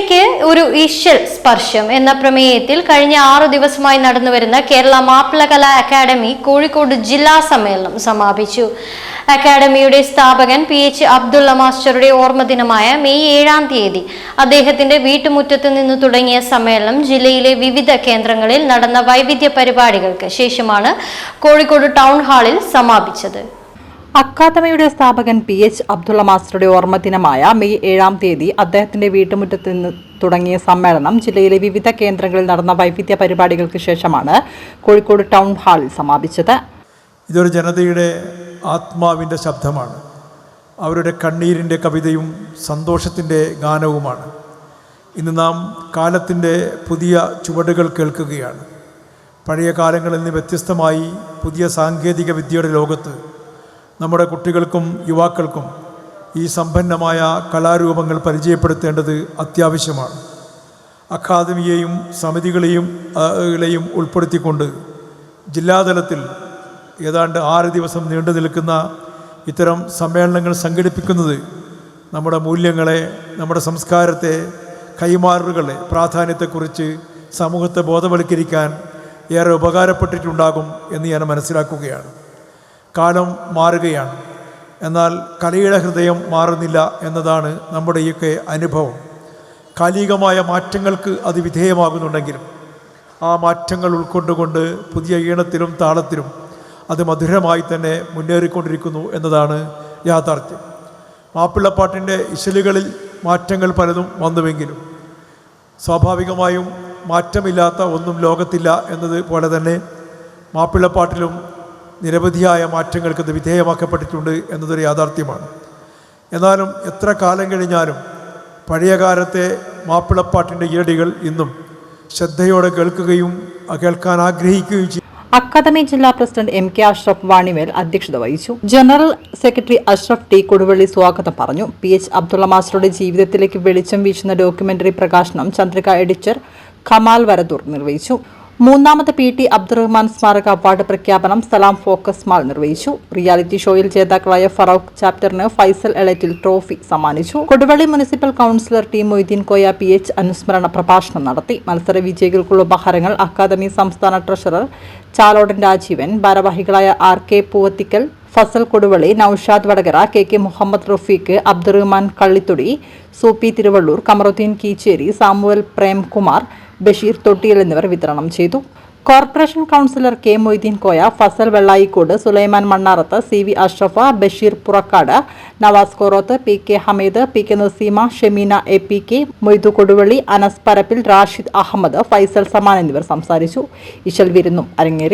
കേരളത്തിലേക്ക് ഒരു ഈശ്വൽ സ്പർശം എന്ന പ്രമേയത്തിൽ കഴിഞ്ഞ ആറു ദിവസമായി നടന്നുവരുന്ന കേരള മാപ്പിളകലാ അക്കാദമി കോഴിക്കോട് ജില്ലാ സമ്മേളനം സമാപിച്ചു. അക്കാദമിയുടെ സ്ഥാപകൻ പി എച്ച് അബ്ദുള്ള മാസ്റ്ററുടെ ഓർമ്മദിനമായ മെയ് ഏഴാം തീയതി അദ്ദേഹത്തിന്റെ വീട്ടുമുറ്റത്ത് നിന്ന് തുടങ്ങിയ സമ്മേളനം ജില്ലയിലെ വിവിധ കേന്ദ്രങ്ങളിൽ നടന്ന വൈവിധ്യ പരിപാടികൾക്ക് ശേഷമാണ് കോഴിക്കോട് ടൗൺ ഹാളിൽ സമാപിച്ചത്. അക്കാദമിയുടെ സ്ഥാപകൻ പി എച്ച് അബ്ദുള്ള മാസ്റ്ററുടെ ഓർമ്മദിനമായ മെയ് ഏഴാം തീയതി അദ്ദേഹത്തിന്റെ വീട്ടുമുറ്റത്ത് നിന്ന് തുടങ്ങിയ സമ്മേളനം ജില്ലയിലെ വിവിധ കേന്ദ്രങ്ങളിൽ നടന്ന വൈവിധ്യ പരിപാടികൾക്ക് ശേഷമാണ് കോഴിക്കോട് ടൗൺ ഹാളിൽ സമാപിച്ചത്. ഇതൊരു ജനതയുടെ ആത്മാവിന്റെ ശബ്ദമാണ്. അവരുടെ കണ്ണീരിന്റെ കവിതയും സന്തോഷത്തിന്റെ ഗാനവുമാണ്. ഇന്ന് നാം കാലത്തിന്റെ പുതിയ ചുവടുകൾ കേൾക്കുകയാണ്. പഴയ കാലങ്ങളിൽ നിന്ന് വ്യത്യസ്തമായി പുതിയ സാങ്കേതിക വിദ്യയുടെ ലോകത്ത് നമ്മുടെ കുട്ടികൾക്കും യുവാക്കൾക്കും ഈ സമ്പന്നമായ കലാരൂപങ്ങൾ പരിചയപ്പെടുത്തേണ്ടത് അത്യാവശ്യമാണ്. അക്കാദമിയെയും സമിതികളെയും ളെയും ഉൾപ്പെടുത്തിക്കൊണ്ട് ജില്ലാതലത്തിൽ ഏതാണ്ട് ആറ് ദിവസം നീണ്ടു നിൽക്കുന്ന ഇത്തരം സമ്മേളനങ്ങൾ സംഘടിപ്പിക്കുന്നത് നമ്മുടെ മൂല്യങ്ങളെ നമ്മുടെ സംസ്കാരത്തെ കൈമാറുകളെ പ്രാധാന്യത്തെക്കുറിച്ച് സമൂഹത്തെ ബോധവൽക്കരിക്കാൻ ഏറെ ഉപകാരപ്പെട്ടിട്ടുണ്ടാകും എന്ന് ഞാൻ മനസ്സിലാക്കുകയാണ്. കാലം മാറുകയാണ്. എന്നാൽ കലയുടെ ഹൃദയം മാറുന്നില്ല എന്നതാണ് നമ്മുടെയൊക്കെ അനുഭവം. കാലികമായ മാറ്റങ്ങൾക്ക് അത് വിധേയമാകുന്നുണ്ടെങ്കിലും ആ മാറ്റങ്ങൾ ഉൾക്കൊണ്ടുകൊണ്ട് പുതിയ ഈണത്തിലും താളത്തിലും അത് മധുരമായി തന്നെ മുന്നേറിക്കൊണ്ടിരിക്കുന്നു എന്നതാണ് യാഥാർത്ഥ്യം. മാപ്പിളപ്പാട്ടിന്റെ ഇശലുകളിൽ മാറ്റങ്ങൾ പലതും വന്നുവെങ്കിലും സ്വാഭാവികമായും മാറ്റമില്ലാത്ത ഒന്നും ലോകത്തില്ല എന്നതുപോലെ തന്നെ മാപ്പിളപ്പാട്ടിലും നിരവധിയായ മാറ്റങ്ങൾക്ക് ഇത് വിധേയമാക്കപ്പെട്ടിട്ടുണ്ട് എന്നതൊരു യാഥാർത്ഥ്യമാണ്. എന്നാലും എത്ര കാലം കഴിഞ്ഞാലും പഴയകാലത്തെ മാപ്പിളപ്പാട്ടിന്റെ ഈരടികൾ ഇന്നും ശ്രദ്ധയോടെ കേൾക്കുകയും കേൾക്കാൻ ആഗ്രഹിക്കുകയും ചെയ്യും. അക്കാദമി ജില്ലാ president M K Ashraf Vanimel അധ്യക്ഷത വഹിച്ചു. General secretary Ashraf T Koduvally സ്വാഗതം പറഞ്ഞു. പി എച്ച് അബ്ദുള്ള മാസ്റ്ററുടെ ജീവിതത്തിലേക്ക് വെളിച്ചം വീശുന്ന ഡോക്യുമെന്ററി പ്രകാശനം ചന്ദ്രിക എഡിറ്റർ ഖമാൽ വരദൂർ നിർവഹിച്ചു. മൂന്നാമത് പി ടി അബ്ദുറഹ്മാൻ സ്മാരക അവാർഡ് പ്രഖ്യാപനം സലാം ഫോക്കസ് മാൾ നിർവഹിച്ചു. റിയാലിറ്റി ഷോയിൽ ജേതാക്കളായ ഫറൂഖ് ചാപ്റ്ററിന് ഫൈസൽ എളറ്റിൽ ട്രോഫി സമ്മാനിച്ചു. Koduvally municipal councillor T Moideen Koya P H അനുസ്മരണ പ്രഭാഷണം നടത്തി. മത്സര വിജയികൾക്കുള്ള ഉപഹാരങ്ങൾ അക്കാദമി സംസ്ഥാന ട്രഷറർ ചാലോടൻ രാജീവൻ ഭാരവാഹികളായ R K Poovathikkal Fasal Koduvally Naushad Vadakara K K Muhammad Rafeeq Abdurahman Kallithodi Soopi Thiruvallur Kamaruddeen Keecheri Samuel Premkumar Basheer Thottiyil എന്നിവർ വിതരണം ചെയ്തു. Corporation councillor K Moideen Koya Fasal Vellayikode Sulaiman Mannarath C V Ashraf Basheer Purakkad Navas Koroth P K Hameed P K Naseema Shemeena A P K Moidu Koduvally Anas Parappil Rashid Ahammed Faisal Saman എന്നിവർ സംസാരിച്ചു. ഇശൽ വിരുന്നും അരങ്ങേറി.